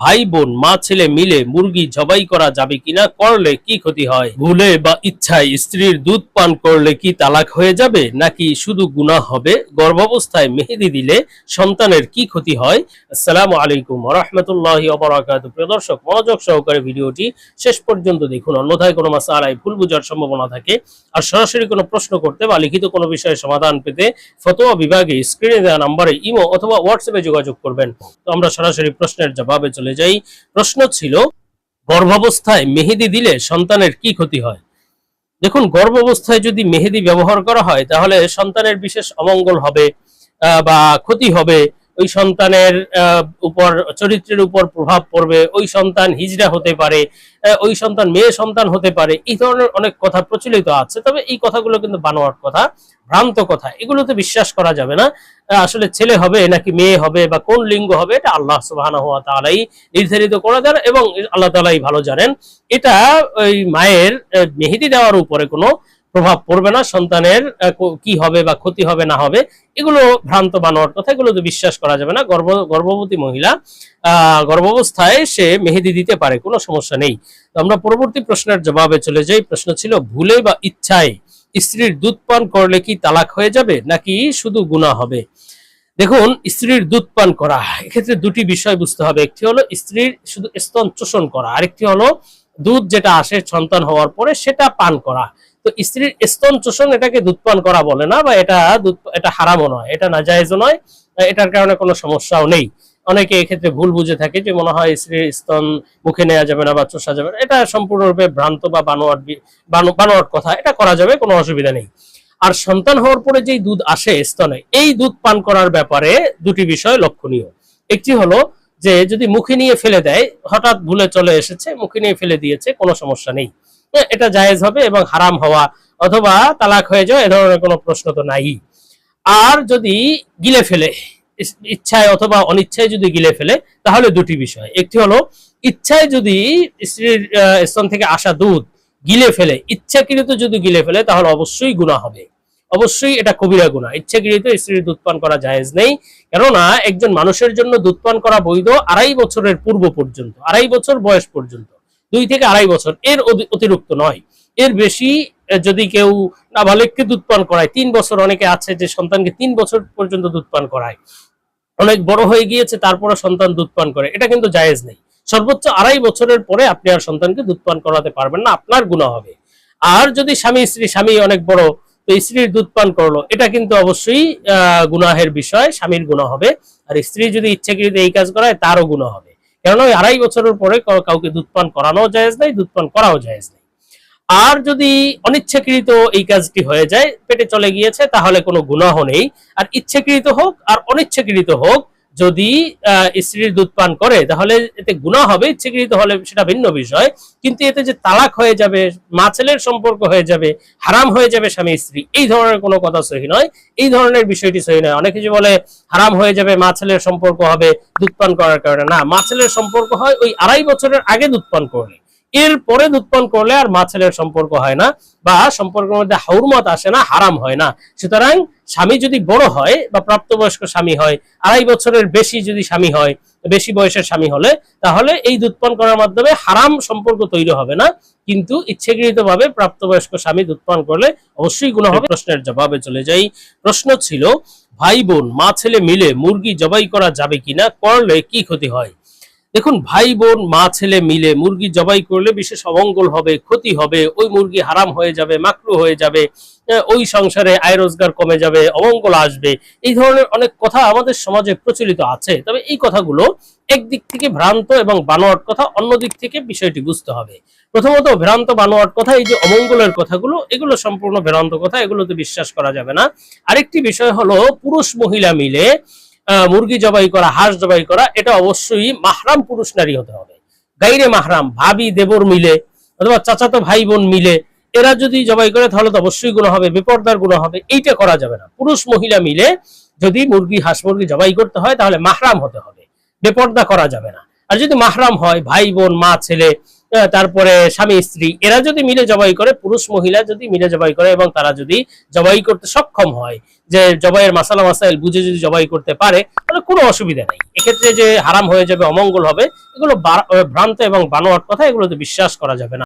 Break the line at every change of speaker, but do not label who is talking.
ভাই বোন, মা, ছেলে মিলে মুরগি জবাই করা যাবে কিনা, করলে কি ক্ষতি হয়? ভুলে বা ইচ্ছায় স্ত্রীর দুধ পান করলে কি তালাক হয়ে যাবে? নাকি শুধু গুনাহ হবে? গর্ভাবস্থায় মেহেদি দিলে সন্তানের কি ক্ষতি হয়? আসসালামু আলাইকুম রহমতুল্লাহ অবরাকাত প্রিয় দর্শক, মনোযোগ সহকারে ভিডিওটি শেষ পর্যন্ত দেখুন। অন্যথায় কোনো মাসালায় ভুল বোঝার সম্ভাবনা থাকে। আর সরাসরি কোনো প্রশ্ন করতে বা লিখিত কোনো বিষয়ে সমাধান পেতে ফতোয়া বিভাগে স্ক্রিনে দেওয়া নাম্বারে ইমো অথবা হোয়াটসঅ্যাপে যোগাযোগ করবেন। তো আমরা সরাসরি প্রশ্নের জবাবে চলে যাই, প্রশ্ন ছিল, গর্ভাবস্থায় মেহেদি দিলে সন্তানের কি ক্ষতি হয়? দেখুন, গর্ভাবস্থায় যদি মেহেদি ব্যবহার করা হয়, তাহলে সন্তানের বিশেষ অমঙ্গল হবে বা ক্ষতি হবে। ওই সন্তানের উপর, চরিত্রের উপর প্রভাব পড়বে, ওই সন্তান হিজড়া হতে পারে ওই সন্তান মেয়ে সন্তান হতে পারে, এই ধরনের অনেক কথা প্রচলিত আছে। তবে এই কথাগুলো কিন্তু বানোয়ার কথা, ভ্রান্ত কথা, এগুলোতে বিশ্বাস করা যাবে না আসলে ছেলে হবে নাকি মেয়ে হবে বা কোন লিঙ্গ হবে, এটা আল্লাহ সুবহানাহু ওয়া তাআলাই নির্ধারিত করে দেন এবং আল্লাহ তাআলাই ভালো জানেন। এটা ওই মায়ের মেহেদি দেওয়ার উপরে কোনো প্রভাব পড়বে না, সন্তানের কি হবে বা ক্ষতি হবে, না হবে, এগুলো ভ্রান্ত বানোয়ার কথা এগুলো তো বিশ্বাস করা যাবে না। গর্ভ গর্ভবতী মহিলা গর্ভাবস্থায় সে মেহেদি দিতে পারে, কোনো সমস্যা নেই। তো আমরা পরবর্তী প্রশ্নের জবাবে চলে যাই। প্রশ্ন ছিল, ভুলে বা ইচ্ছায় স্ত্রীর দুধ পান করলে কি তালাক হয়ে যাবে, নাকি শুধু গুনাহ হবে? দেখুন, স্ত্রীর দুধ পান করা, এক্ষেত্রে দুটি বিষয় বুঝতে হবে। একটি হলো স্ত্রীর শুধু স্তন চোষণ করা, আরেকটি হলো দুধ যেটা আসে সন্তান হওয়ার পরে সেটা পান করা। তো স্ত্রীর স্তন চোষণ এটাকে দুধ পান করা বলে না, বা এটা দুধ, এটা হারামও নয়, এটা নাজায়েজও নয়, এটার কারণে কোনো সমস্যাও নেই। অনেকে এক্ষেত্রে ভুল বুঝে থাকে যে মনে হয় স্ত্রীর স্তন মুখে নেওয়া যাবে না বা চোষা যাবে না, এটা সম্পূর্ণরূপে ভ্রান্ত বা বানোয়ার বানোয়ার কথা, এটা করা যাবে, কোনো অসুবিধা নেই। আর সন্তান হওয়ার পরে যেই দুধ আসে স্তনে, এই দুধ পান করার ব্যাপারে দুটি বিষয় লক্ষণীয়। একটি হলো যে যদি মুখে নিয়ে ফেলে দেয় হঠাৎ ভুলে চলে এসেছে মুখে নিয়ে ফেলে দিয়েছে কোনো সমস্যা নেই। হ্যাঁ, এটা জায়েজ হবে এবং হারাম হওয়া অথবা তালাক হয়ে যাওয়া এ ধরনের কোনো প্রশ্ন তো নাই। আর যদি গিলে ফেলে ইচ্ছায় অথবা অনিচ্ছায় যদি গিলে ফেলে তাহলে দুটি বিষয়। একটি হলো ইচ্ছায় যদি স্ত্রীর স্তন থেকে আসা দুধ গিলে ফেলে ইচ্ছাকৃত যদি গিলে ফেলে তাহলে অবশ্যই গুণা হবে। অবশ্যই এটা কবিরা গুণা ইচ্ছাকৃত স্ত্রীর দুধ পান করা জায়েজ নেই। কেননা, একজন মানুষের জন্য দুধ পান করা বৈধ আড়াই বছরের পূর্ব পর্যন্ত, আড়াই বছর বয়স পর্যন্ত। দুই থেকে আড়াই বছর, এর অতিরিক্ত নয়। এর বেশি যদি কেউ নাবালিককে দুধ পান করায়, তিন বছর অনেকে আছে যে সন্তানকে তিন বছর পর্যন্ত দুধ পান করায়। অনেক বড় হয়ে গিয়েছে তারপরে সন্তান দুধ পান করে। এটা কিন্তু জায়েজ নেই। সর্বোচ্চ আড়াই বছরের পরে আপনি আর সন্তানকে দুধ পান করাতে পারবেন না, আপনার গুণা হবে। আর যদি স্বামী, স্ত্রী, স্বামী অনেক বড় তো স্ত্রীর দুধ পান করল। এটা কিন্তু অবশ্যই গুনাহের বিষয়, স্বামীর গুণা হবে। আর স্ত্রী যদি ইচ্ছাকৃত এই কাজ করায়, তারও গুণা হবে। কেননা ওই আড়াই বছরের পরে কাউকে দুধ পান করানো জায়েজ নাই, দুধ পান করাও জায়েজ নাই। আর যদি অনিচ্ছাকৃত এই কাজটি হয়ে যায়, পেটে চলে গিয়েছে, তাহলে কোনো গুনাহ নেই। আর ইচ্ছাকৃত হোক আর অনিচ্ছাকৃত হোক যদি স্ত্রীর দুধ পান করে, তাহলে এতে গুণা হবে, ইচ্ছেকৃত হলে সেটা ভিন্ন বিষয়। কিন্তু এতে যে তালাক হয়ে যাবে, মা ছেলের সম্পর্ক হয়ে যাবে, হারাম হয়ে যাবে স্বামী, স্ত্রী, এই ধরনের কোনো কথা সহি নয়। এই ধরনের বিষয়টি সহি নয়। অনেকে যে বলে, হারাম হয়ে যাবে, মা ছেলের সম্পর্ক হবে, দুধ পান করার কারণে। না, মা ছেলের সম্পর্ক হয় ওই আড়াই বছরের আগে দুধ পান করলে। এর পরে দুধ করলে আর মা ছেলের সম্পর্ক হয় না বা সম্পর্কের মধ্যে হাউরমত আসে না, হারাম হয় না। সুতরাং স্বামী যদি বড় হয় বা প্রাপ্তবয়স্ক স্বামী হয়, আড়াই বছরের বেশি যদি স্বামী হয়, বেশি বয়সের স্বামী হলে, তাহলে এই দুধ পান করার মাধ্যমে হারাম সম্পর্ক তৈরি হবে না। কিন্তু ইচ্ছাকৃত ভাবে প্রাপ্তবয়স্ক স্বামী দুধ পান করলে অবশ্যই গুণ হবে। প্রশ্নের জবাবে চলে যাই। প্রশ্ন ছিল, ভাই বোন, মা ছেলে মিলে মুরগি জবাই করা যাবে কিনা, করলে কি ক্ষতি হয়? দেখুন, ভাই বোন, মা, ছেলে মিলে মুরগি জবাই করলে বিশেষ অমঙ্গল হবে, ক্ষতি হবে, ওই মুরগি হারাম হয়ে যাবে মাকরু হয়ে যাবে ওই সংসারে আয় রোজগার কমে যাবে, অমঙ্গল আসবে। এই ধরনের অনেক কথা আমাদের সমাজে প্রচলিত আছে। তবে এই কথাগুলো একদিক থেকে ভ্রান্ত এবং বানোয়াট কথা, অন্য দিক থেকে বিষয়টি বুঝতে হবে। প্রথমত, ভ্রান্ত, বানোয়াট কথা, এই যে অমঙ্গলের কথাগুলো, এগুলো সম্পূর্ণ ভ্রান্ত কথা, এগুলোতে বিশ্বাস করা যাবে না। আরেকটি বিষয় হলো পুরুষ মহিলা মিলে মুরগি জবাই করা, হাঁস জবাই করা, এটা অবশ্যই মাহরাম পুরুষ নারী হতে হবে। গাইরে মাহরাম, ভাবি, দেবর মিলে, অথবা চাচাতো ভাই বোন মিলে, এরা যদি জবাই করে, তাহলে তো অবশ্যই গুণ হবে, বেপরদার গুণ হবে, এইটা করা যাবে না। পুরুষ, মহিলা মিলে যদি মুরগি, হাঁস মুরগি জবাই করতে হয়, তাহলে মাহরাম হতে হবে, বেপর্দা করা যাবে না। আর যদি মাহরাম হয়, ভাই বোন, মা, ছেলে তারপরে স্বামী, স্ত্রী, এরা যদি মিলে জবাই করে, পুরুষ, মহিলা যদি মিলে জবাই করে এবং তারা যদি জবাই করতে সক্ষম হয়, যে জবাইয়ের মাসালা, মাসাইল বুঝে যদি জবাই করতে পারে, তাহলে কোনো অসুবিধা নেই। এক্ষেত্রে যে হারাম হয়ে যাবে, অমঙ্গল হবে, এগুলো ভ্রান্ত এবং বানোয়াট কথা, এগুলোতে বিশ্বাস করা যাবে না।